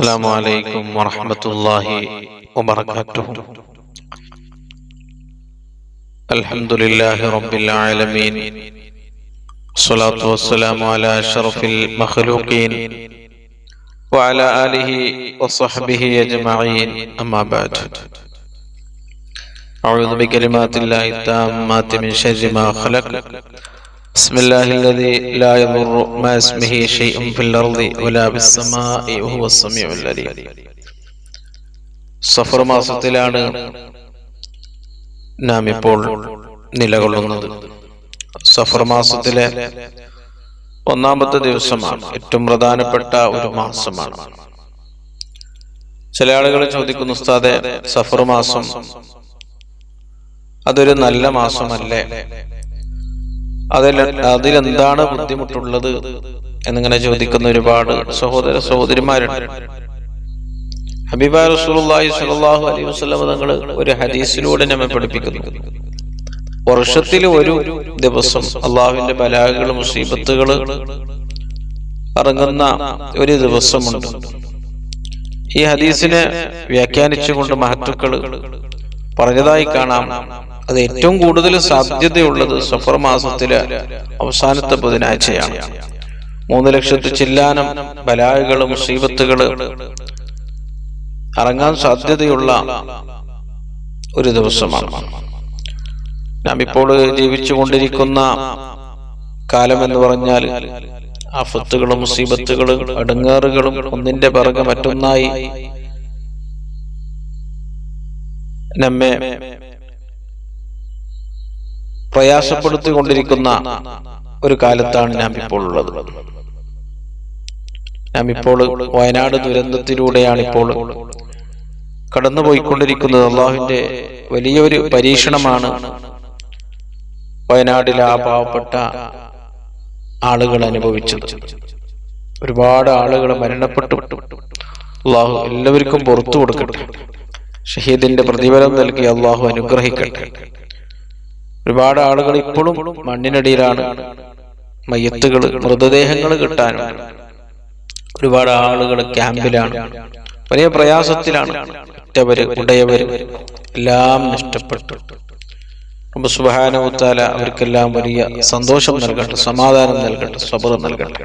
السلام عليكم ورحمة الله وبركاته. الحمد لله رب العالمين. الصلاة والسلام على أشرف المخلوقين وعلى آله وصحبه أجمعين. أما بعد. أعوذ بكلمات الله التامات من شر ما خلق. بسم الله الذي لا يضر ما اسمه شيء في الأرض ولا بالسماء وهو السميع العليم സഫർ മാസത്തിലാണ് നാം ഇപ്പോൾ നിലകൊള്ളുന്നത് സഫർ മാസത്തിലെ ഒന്നാമത്തെ ദിവസമാണ് ഏറ്റവും പ്രധാനപ്പെട്ട ഒരു മാസമാണ് ചില ആളുകൾ ചോദിക്കുന്നു ഉസ്താദെ സഫർ മാസം അതൊരു നല്ല മാസമല്ലേ അതിൽ അതിലെന്താണ് ബുദ്ധിമുട്ടുള്ളത് എന്നിങ്ങനെ ചോദിക്കുന്ന ഒരുപാട് സഹോദര സഹോദരിമാരുണ്ട്. ഹബീബ റസൂലുള്ളാഹി സ്വല്ലല്ലാഹു അലൈഹി വസല്ലം തങ്ങൾ ഒരു ഹദീസിലൂടെ നമ്മെ പഠിപ്പിക്കുന്നു. വർഷത്തിൽ ഒരു ദിവസം അള്ളാഹുവിന്റെ ബലാഹുകളും മുസീബത്തുകൾ ഇറങ്ങുന്ന ഒരു ദിവസമുണ്ട്. ഈ ഹദീസിനെ വ്യാഖ്യാനിച്ചുകൊണ്ട് മഹത്തുക്കൾ പറഞ്ഞതായി കാണാം. അത് ഏറ്റവും കൂടുതൽ സാധ്യതയുള്ളത് സഫർ മാസത്തിലെ അവസാനത്തെ ബുധനാഴ്ചയാണ്. മൂന്ന് ലക്ഷത്തി ചില്ലാനം ബലാഹുകൾ ശ്രീപത്തുകൾ ഇറങ്ങാൻ സാധ്യതയുള്ള ഒരു ദിവസമാണ്. നാം ഇപ്പോൾ ജീവിച്ചു കൊണ്ടിരിക്കുന്ന കാലം എന്ന് പറഞ്ഞാൽ ആഫത്തുകളും മുസീബത്തുകളും അടുങ്ങാറുകളും ഒന്നിന്റെ പിറകെ മറ്റൊന്നായി നമ്മെ പ്രയാസപ്പെടുത്തിക്കൊണ്ടിരിക്കുന്ന ഒരു കാലത്താണ് ഞാൻ ഇപ്പോൾ ഉള്ളത്. ഞാൻ ഇപ്പോൾ വയനാട് ദുരന്തത്തിലൂടെയാണ് ഇപ്പോൾ കടന്നുപോയിക്കൊണ്ടിരിക്കുന്നത്. അള്ളാഹുവിന്റെ വലിയൊരു പരീക്ഷണമാണ് വയനാട്ടിലെ ആ പാവപ്പെട്ട ആളുകൾ അനുഭവിച്ചത്. ഒരുപാട് ആളുകൾ മരണപ്പെട്ടു. അള്ളാഹു എല്ലാവർക്കും പുറത്തു കൊടുക്കട്ടെ. ഷഹീദിന്റെ പ്രതിഫലം നൽകി അള്ളാഹു അനുഗ്രഹിക്കട്ടെ. ഒരുപാട് ആളുകൾ ഇപ്പോഴും മണ്ണിനടിയിലാണ്. മയ്യത്തുകൾ മൃതദേഹങ്ങൾ കിട്ടാനും ഒരുപാട് ആളുകൾ ക്യാമ്പിലാണ്. വലിയ പ്രയാസത്തിലാണ്. ഉറ്റവര് ഉടയവര് എല്ലാം നഷ്ടപ്പെട്ടു. സുബാനവുത്താല അവർക്കെല്ലാം വലിയ സന്തോഷം നൽകട്ടെ സമാധാനം നൽകട്ടെ സ്വബർ നൽകട്ടെ.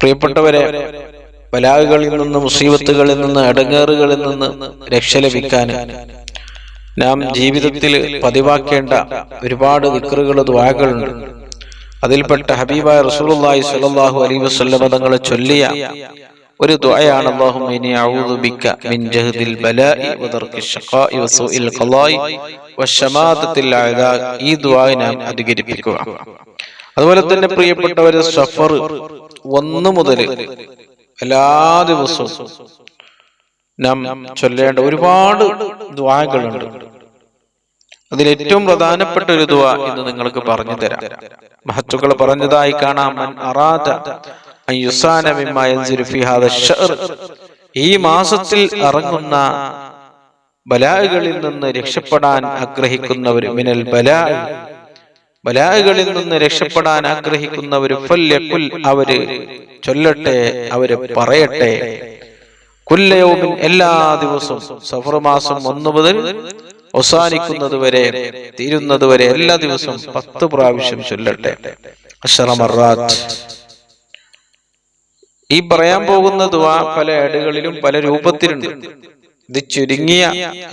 പ്രിയപ്പെട്ടവരെ ബലാഗുകളിൽ നിന്ന് മുസീബത്തുകളിൽ നിന്ന് അടങ്ങേറുകളിൽ നിന്ന് രക്ഷ ലഭിക്കാൻ നാം ജീവിതത്തിൽ പതിവാക്കേണ്ട ഒരുപാട് വിക്രുകൾ ദ്വാകളുണ്ട് അതിൽപ്പെട്ട ഹബീബായ റസൂലുള്ളാഹി സ്വല്ലല്ലാഹു അലൈഹി വസല്ലം തങ്ങളെ ചൊല്ലിയ ഒരു ദുആയാണ് അല്ലാഹുമ്മ ഇനി അഊദു ബിക മിൻ ജഹദിൽ ബലാഇ വദർക്കി ശഖാഇ വസൂഇൽ ഖലായി വശമാദത്തിൽ അഅദാ ഈ ദുആ നാം അധികരിപ്പിക്കുക. അതുപോലെ തന്നെ പ്രിയപ്പെട്ടവരെ സഫർ ഒന്ന് മുതൽ എല്ലാ ദിവസവും നാം ചൊല്ലേണ്ട ഒരുപാട് ദ്വാകളുണ്ട് അതിൽ ഏറ്റവും പ്രധാനപ്പെട്ട ഒരു ദുവ എന്ന് നിങ്ങൾക്ക് പറഞ്ഞു തരാം. മഹത്തുക്കൾ പറഞ്ഞതായി കാണാം. ഈ മാസത്തിൽ ഇറങ്ങുന്ന ബലാകളിൽ നിന്ന് രക്ഷപ്പെടാൻ ആഗ്രഹിക്കുന്നവർ മിനൽ ബലാ ബലാകളിൽ നിന്ന് രക്ഷപ്പെടാൻ ആഗ്രഹിക്കുന്നവർ അവർ ചൊല്ലട്ടെ അവർ പറയട്ടെ. കുല്ലയോമിൻ എല്ലാ ദിവസവും സഫർ മാസം ഒന്ന് മുതൽ അവസാനിക്കുന്നത് വരെ തീരുന്നത് വരെ എല്ലാ ദിവസവും പത്ത് പ്രാവശ്യം ചൊല്ലട്ടെ. ഈ പറയാൻ പോകുന്ന ദുവാ പല ഏടുകളിലും പല രൂപത്തിലുണ്ട്. ഇത് ചുരുങ്ങിയ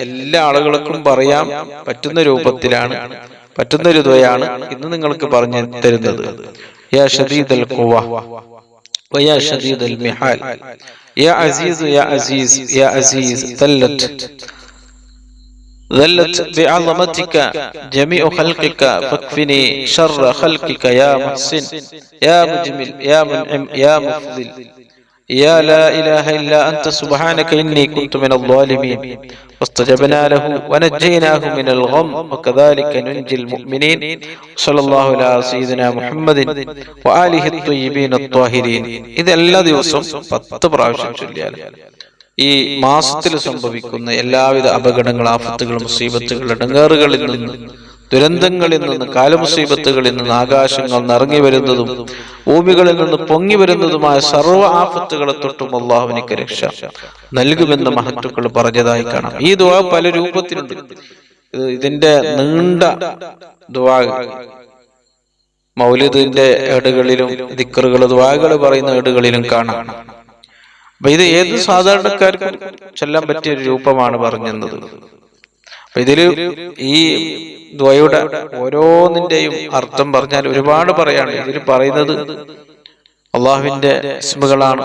എല്ലാ ആളുകൾക്കും പറയാൻ പറ്റുന്ന രൂപത്തിലാണ് പറ്റുന്ന ഒരു ദ്വയാണ് ഇന്ന് നിങ്ങൾക്ക് പറഞ്ഞു തരുന്നത്. യാ ഷദീദൽ ഖുവ. വയാ ഷദീദൽ മിഹാൽ. يا عزيز يا عزيز يا عزيز ذلت ذلت بعظمتك جميع خلقك فاكفني شر خلقك يا محسن. يا مجمل يا منعم يا مفضل. يا لا إله إلا أنت سبحانك إني كنت من الظالمين فاستجبنا له ونجيناه من الغم وكذلك ننجي المؤمنين صلى الله على سيدنا محمد وآله الطيبين الطاهرين إذا الذي وصم فاتبرع شليال ഈ മാസത്തിൽ സംഭവിക്കുന്ന എല്ലാവിധ അപകടങ്ങൾ ആഫത്തുകൾ മുസീബത്തുകൾ ഇടങ്ങാറുകളിൽ നിന്ന് ദുരന്തങ്ങളിൽ നിന്ന് കാലമുസീബത്തുകളിൽ നിന്ന് ആകാശങ്ങൾ നിറങ്ങി വരുന്നതും ഭൂമികളിൽ നിന്ന് പൊങ്ങി വരുന്നതുമായ സർവ ആഫത്തുകളെ തൊട്ടും അള്ളാഹുവിനിക്ക് രക്ഷ നൽകുമെന്ന് മഹത്തുക്കൾ പറഞ്ഞതായി കാണാം. ഈ ദുവാ പല രൂപത്തിലുണ്ട്. ഇതിന്റെ നീണ്ട ദുവാ മൗലിദിന്റെ ഏടുകളിലും ദിക്കറുകൾ ദുവാകൾ പറയുന്ന ഏടുകളിലും കാണാം. അപ്പൊ ഇത് ഏത് സാധാരണക്കാർക്കും ചെല്ലാൻ പറ്റിയ ഒരു രൂപമാണ് പറഞ്ഞത് അപ്പൊ ഇതിൽ ഈ ദ്വയുടെ ഓരോന്നിന്റെയും അർത്ഥം പറഞ്ഞാൽ ഒരുപാട് പറയാണ്. ഇതിൽ പറയുന്നത് അള്ളാഹുവിന്റെ ഇസ്മുകളാണ്.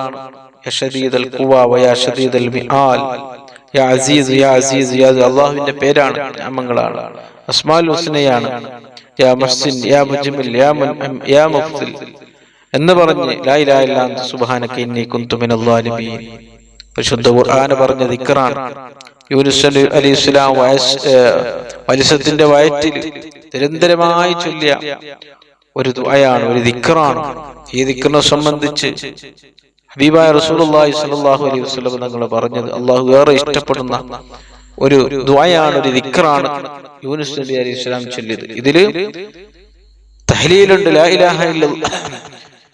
അള്ളാഹുവിന്റെ പേരാണ് നാമങ്ങളാണ്. അസ്മാൽ ഹുസ്നയാണ്. യാ മഹ്സിൻ യാ മുജ്മിൽ യാ യാ മുഫ്ദിൽ എന്ന് പറഞ്ഞ് ലാ ഇലാഹ ഇന്നീ അൻത സുബ്ഹാനക ഇന്നി കുന്തു മിനൽ ളാലിമീൻ പരിശുദ്ധ ഖുർആൻ പറഞ്ഞ ദിക്റാണ്. യൂനുസ് അലി അലി ഇസ്ലാം വയസ് വലിസത്തിന്റെ വയറ്റിൽ നിരന്തരമായി ചൊല്ലിയ ഒരു ദുആയാണ് ഒരു ദിക്കറാണ് ഈ ദിക്കറിനെ സംബന്ധിച്ച് ഹബീബായ റസൂലുള്ളാഹി സ്വല്ലല്ലാഹു അലൈഹി വസല്ലം തങ്ങൾ പറഞ്ഞത് അള്ളാഹു ഏറെ ഇഷ്ടപ്പെടുന്ന ഒരു ദുആയാണ് ഒരു ദിക്കറാണ് യൂനുസ് അലി അലൈഹി ഇസ്ലാം ചൊല്ലിയത്. ഇതിൽ തഹ്ലീലുണ്ട് ലാ ഇലാഹ ഇല്ലല്ലാഹ്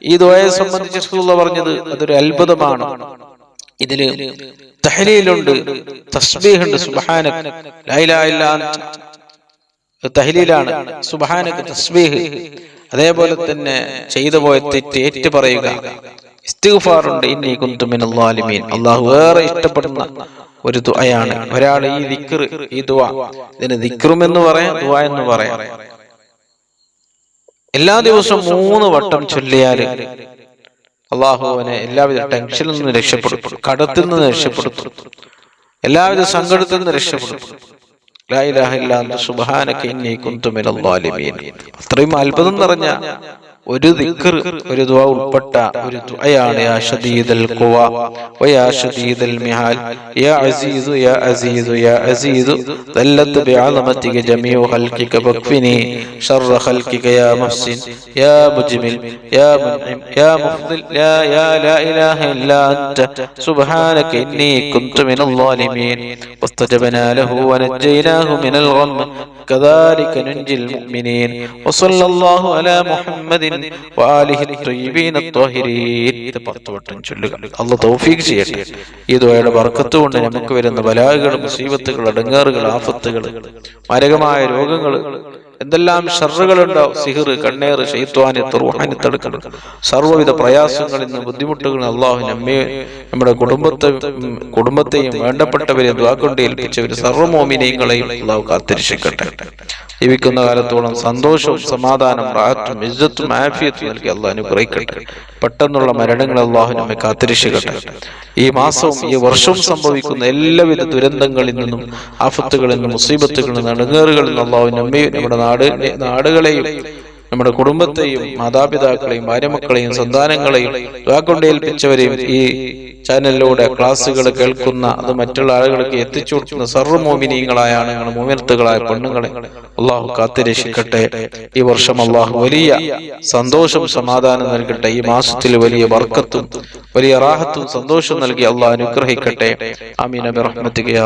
ഈ ദുആയെ സംബന്ധിച്ച് റസൂലുള്ള പറഞ്ഞത് അതൊരു അത്ഭുതമാണ്. ഇതിൽ തഹലീലുണ്ട് തസ്ബീഹുണ്ട് സുബ്ഹാനക. തഹ്ലീലാണ്. സുബ്ഹാനക തസ്ബീഹ്. അതേപോലെ തന്നെ ചെയ്തു പോയ തെറ്റ് ഏറ്റു പറയുക. ഇസ്തിഗ്ഫാറുണ്ട്. ഇന്നി കുന്തു മിനൽ ളാലിമീൻ അല്ലാഹു ഏറെ ഇഷ്ടപ്പെടുന്ന ഒരു ദുആയാണ്. ഒരാൾ ഈ ദിക്ർ ഈ ദുആ. ഇതിന് ദിക്റും എന്ന് പറയാം ദുആ എന്ന് പറയാം. എല്ലാ ദിവസവും മൂന്ന് വട്ടം ചൊല്ലിയാൽ അള്ളാഹുവിനെ എല്ലാവിധ ടെൻഷനിൽ നിന്ന് രക്ഷപ്പെടുത്തും കടത്തിൽ നിന്ന് രക്ഷപ്പെടുത്തും. എല്ലാവിധ സങ്കടത്തിൽ നിന്ന് രക്ഷപ്പെടുത്തും. അത്രയും അത്ഭുതം നിറഞ്ഞ ഒരു ദിക്കർ ഒരു ദുവ ഉൾപ്പെട്ട ഒരു ദുആയാണ് യാ ഷദീദൽ ഖുവ വയാ ഷദീദൽ മിഹാൽ. യാ അസീസു യാ അസീസു യാ അസീസു. ദല്ലത്ത് ബിഅളമതിക ജമീഉ ഖൽഖിക ബഖ്ഫിനി ശർറ ഖൽഖിക യാ മുഹ്സിൻ യാ മുജ്മിൽ യാ മുൻഇം യാ മുഫ്ദിൽ ലാ യാ ലാ ഇലാഹ ഇല്ലാ അൻത. സുബ്ഹാനക ഇന്നി കുൻതു മിനൽ ളാലിമീൻ വസ്തജബ്നാ ലഹു വനജ്ജൈനാഹു മിനൽ ഗം. كذلك ننجي المؤمنين وصلى الله على محمد وآله الطيبين الطاهرين ഇത് പത്ത് വട്ടം ചൊല്ലുക അല്ല തൗഫീഖ് ചെയ്യട്ടെ ഈ ദുആയുടെ ബർക്കത്ത് കൊണ്ട് നമുക്ക് വരുന്ന ബലാഹുകൾ മുസീബത്തുകൾ അടങ്ങാറുകൾ ആഫത്തുകൾ മാരകമായ രോഗങ്ങൾ എന്തെല്ലാം ഷറുകളുണ്ടോ സിഹിർ കണ്ണേറ് ഷെയ്ത്വാനി തുറവാനി തടുക്കണം സർവവിധ പ്രയാസങ്ങളിൽ നിന്ന് ബുദ്ധിമുട്ടുകൾ അള്ളാഹു നമ്മെ നമ്മുടെ കുടുംബത്തെ കുടുംബത്തെയും വേണ്ടപ്പെട്ടവരെ ദ്വാക്കൊണ്ട് ഏൽപ്പിച്ചവർ സർവമോമിനെയും അള്ളാഹു കാത്തിരക്ഷിക്കട്ടെ. ജീവിക്കുന്ന കാലത്തോളം സന്തോഷവും സമാധാനം റാറ്റും ഇജ്ജത്തും ആഫിയത്തും നൽകി അള്ളാഹ് അനുഗ്രഹിക്കട്ടെ. പെട്ടെന്നുള്ള മരണങ്ങൾ അള്ളാഹു നമ്മെ കാത്തിരക്ഷിക്കട്ടെ. ഈ മാസവും ഈ വർഷവും സംഭവിക്കുന്ന എല്ലാവിധ ദുരന്തങ്ങളിൽ നിന്നും ആഫത്തുകളിൽ നിന്നും മുസീബത്തുകളിൽ നിന്നും അണുങ്ങേറുകളിൽ നിന്നും അള്ളാഹു നമ്മുടെ നാട് നാടുകളെയും നമ്മുടെ കുടുംബത്തെയും മാതാപിതാക്കളെയും ഭാര്യമക്കളെയും സന്താനങ്ങളെയും കൊണ്ട് ഏൽപ്പിച്ചവരെയും ഈ ചാനലിലൂടെ ക്ലാസ്സുകൾ കേൾക്കുന്ന അത് മറ്റുള്ള ആളുകൾക്ക് എത്തിച്ചു കൊടുക്കുന്ന സർവമോമിനീയങ്ങളായാണ് ആണുങ്ങൾ മോമിനത്തുകളായ പെണ്ണുങ്ങളെ അള്ളാഹു കാത്തിരക്ഷിക്കട്ടെ. ഈ വർഷം അള്ളാഹു വലിയ സന്തോഷം സമാധാനം നൽകട്ടെ. ഈ മാസത്തിൽ വലിയ വർക്കത്തും വലിയ റാഹത്തും സന്തോഷം നൽകി അള്ളാഹ് അനുഗ്രഹിക്കട്ടെ. അമീൻ അബി റഹ്മത്തിക